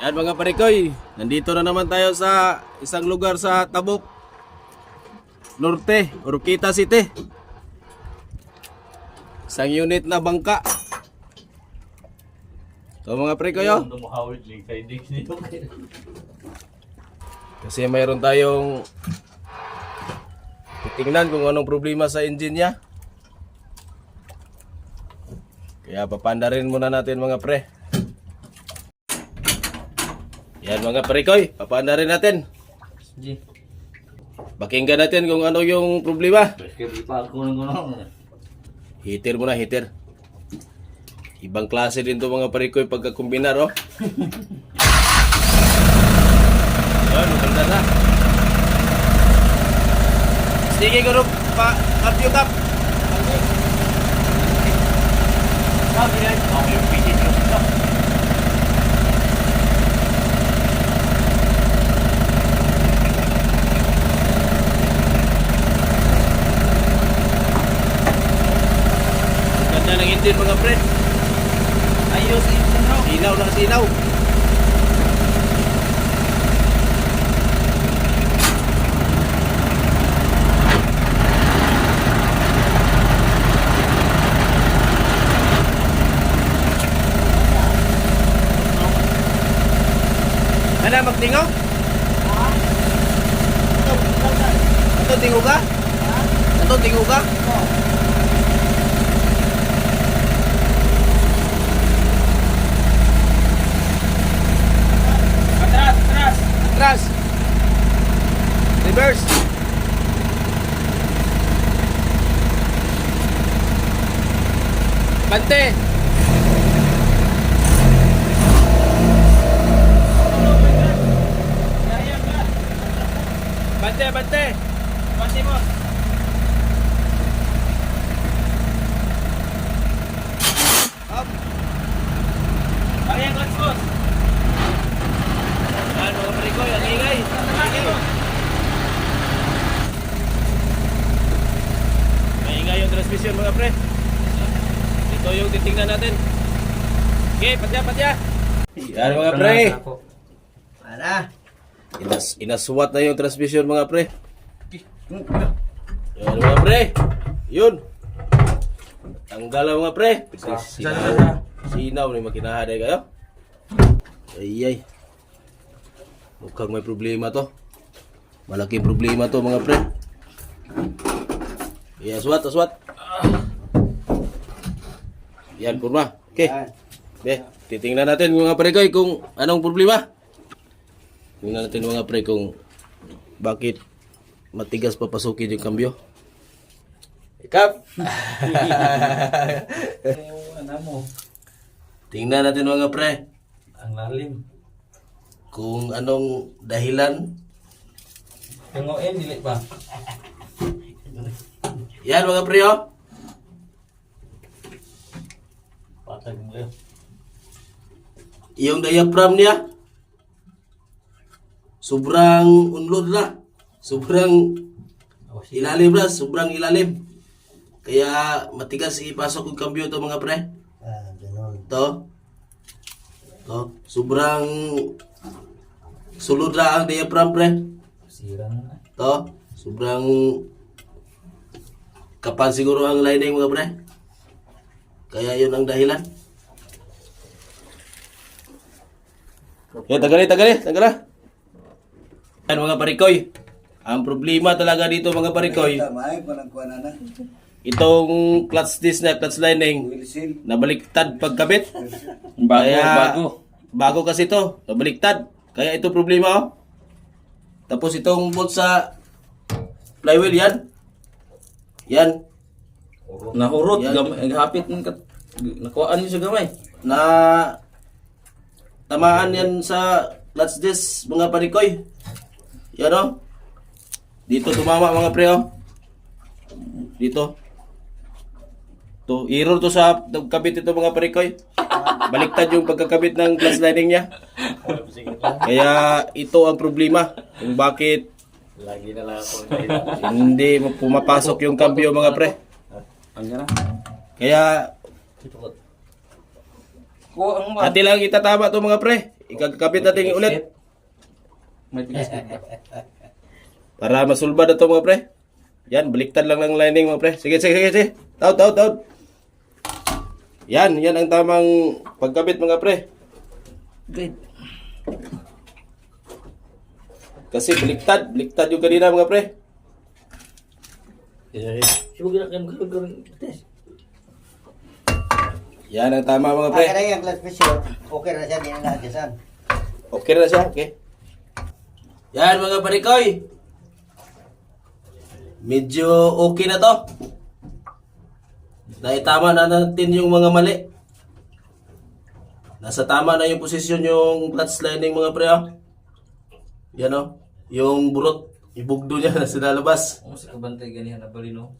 Yan mga parikoy, nandito na naman tayo sa isang lugar sa Tabuk, Norte, Urquita City. Isang unit na bangka. So mga parikoy, oh. Kasi mayroon tayong titingnan kung anong problema sa engine niya. Kaya papandarin muna natin mga pre. Yan mga parikoy, papandarin natin. Sige. Pakinggan natin kung ano yung problema. Gano'n. Heater muna, heater. Ibang klase din to mga parikoy pagkakombinar, oh. Yan, maganda na. Sige ko pa, up you tap. Sabi yan. Ako yung pisit yung ito. Ganda ng engine mga pre. Ayos, ayos na. Sinaw ng sinaw. Ano, magtingaw? Ito, tingo ka? Ito, tingo ka? Atras, atras. Atras. Reverse. Bante. Bante, bante. Pati mo. Up. Ayan, let's go. Yan mga parikoy, ang ingay. Maingay yung transmission mga pre. Ito yung titingnan natin. Okay, patya, patya. Yan mga pre. Ana. Inas, inaswat na yung transmission mga pre. Yan mga pre. Yun. Tanggal ang mga pre. Sinaw, sinaw ni makinahaday kayo. Ay ay. Mukhang may problema to. Malaking problema to mga pre. Yan, aswat, aswat. Yan, kurma. Okay. Be, titingnan natin mga pre ko kung anong problema. Tingnan natin mga pre kung bakit matigas papasukin yung kambyo. Ikap! Tingnan natin mga pre Ang lalim. kung anong dahilan. Tunguin, dili pa. Yan mga pre oh. Patag mo yun. Yung diaphragm niya sobrang unlod na. Sobrang Awas ilalim na, sobrang ilalim. Kaya matigas ipasok yung kambyo to mga pre. Ah, ganun. To. To. Sobrang sulod na ang diaphragm pre. Sira na. To. Sobrang kapal siguro ang lining mga pre. Kaya yun ang dahilan. Yan, tagali, tagali, tagala. Yan mga parikoy. Ang problema talaga dito mga parikoy, na. itong clutch disc na clutch lining, nabaliktad pagkabit. Bago, Kaya, bago. Bago kasi to, nabaliktad. Kaya ito problema oh. Tapos itong bolt sa flywheel yan. Yan. Nahurot. Yan. Gamay, hapit ng kat... Nakuhaan niyo sa gamay. Na tamaan yan sa clutch disc mga parikoy. Yan oh. Dito tumama mga pre oh. Dito. To, error to sa kabit ito mga parikoy. Baliktad yung pagkakabit ng clutch lining niya. Kaya ito ang problema kung bakit Lagi na lang ako. hindi pumapasok yung kambyo mga pre. Ang gana. Kaya Kuha ang ati lang itatama to mga pre. ikakabit natin ulit. May tigas Para masulba na to mga pre. Yan, baliktad lang ng lining mga pre. Sige, sige, sige, sige. Taud, taud, taud. Yan, yan ang tamang pagkabit mga pre. Good. Kasi baliktad, baliktad yung kanina mga pre. Sibog na kayo magkakaroon test. Yan ang tama mga pre. Ah, kaya yung glass pressure, okay na siya, hindi na naadyasan. Okay na siya, okay. Yan mga parikoy. Medyo okay na to. Dahil tama na natin yung mga mali. Nasa tama na yung posisyon yung clutch lining mga pre. oh. Yan o. Yung burot, ibugdo niya nasa lalabas. Ano sa kabantay ganihan na balino?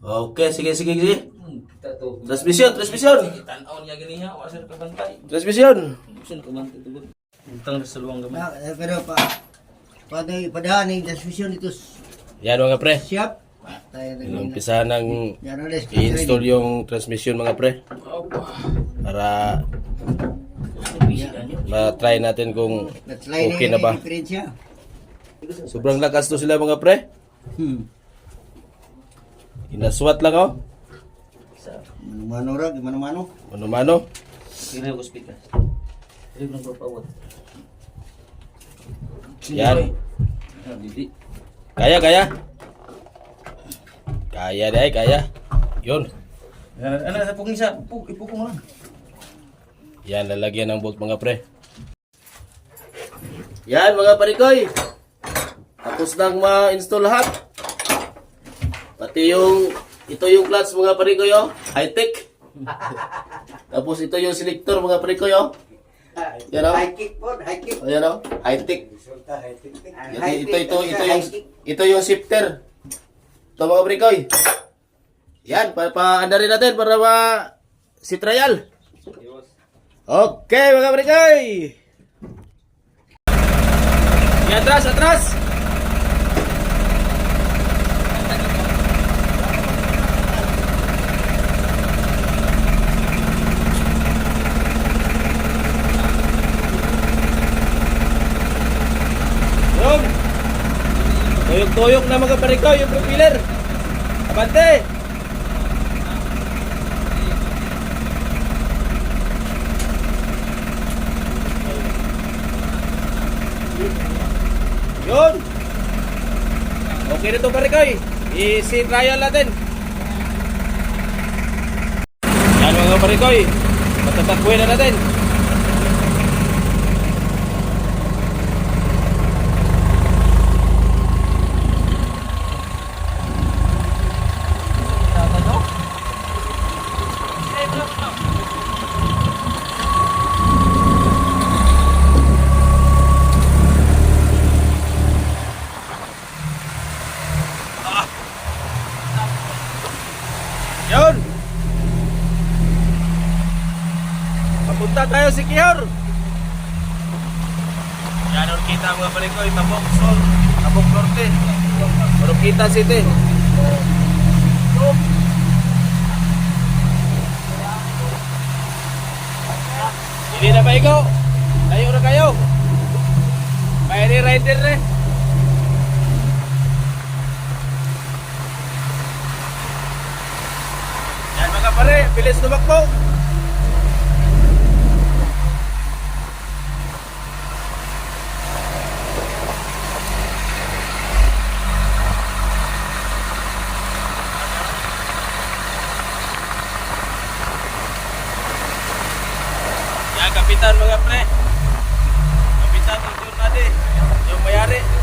Okay, sige, sige, sige. Hmm, kita to. Transmission, transmission. Tanaw niya ganihan, wala sa kabantay. Transmission. Na kabantay to. Utang sa luwang gamay. Ah, eh, pero pa, pwede ipadaan yung transmission dito Yan mga pre. shop. Tayo na yun. Umpisa ng ulit. i-install yung transmission mga pre. Para ma-try natin kung okay na ba. Sobrang lakas to sila mga pre. Hmm. Inaswat lang oh. Sa Mano ra, gimana mano? Mano-mano. Kira ko speaker. Kira ko ng papawat. Yan. Ah, Didi. Kaya, kaya. Kaya dahil, kaya. Yun. Ano ano sa puging sa ipug mo lang. Yan, lalagyan ng bolt mga pre. Yan mga parikoy. Tapos nang ma-install lahat. Pati yung, ito yung clutch mga parikoy oh. High tech. Tapos ito yung selector mga parikoy oh. Yan oh. High kick po, high kick. Ayan oh. High tech. Resulta high kick. Ito, ito, ito, ito, yung, ito yung shifter. Ito mga parikoy. Yan, pa, paanda rin natin para ma si trial. Okay, mga parikoy. Yan, atras, atras. Yun. Tuyok-tuyok na mga parikoy yung propeller. Abante. Yun. Okay na ito parikoy. I-see trial natin. Yan mga parikoy. Matatakbuhin na natin. Yun! Papunta tayo si Kiyor! Yan kita mga balikoy, Tabok Sol, Tabok Norte, Marukita City. Hindi na ba ikaw? Tayo na kayo. May ni rider eh. Yan mga pare, bilis tumakbo. Yan, kapitan mga pre. Kapitan, tutur natin. Yung mayari.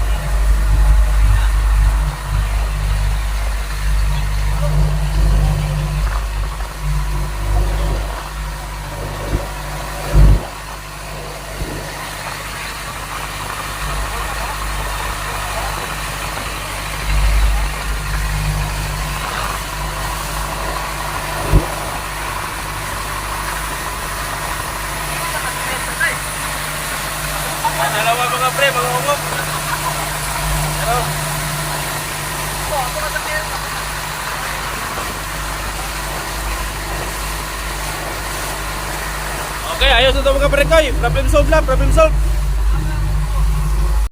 Ang dalawa mga pre, mga ungok. Pero, Okay, ayos na ito mga parikoy. Problem solved lang, problem solved.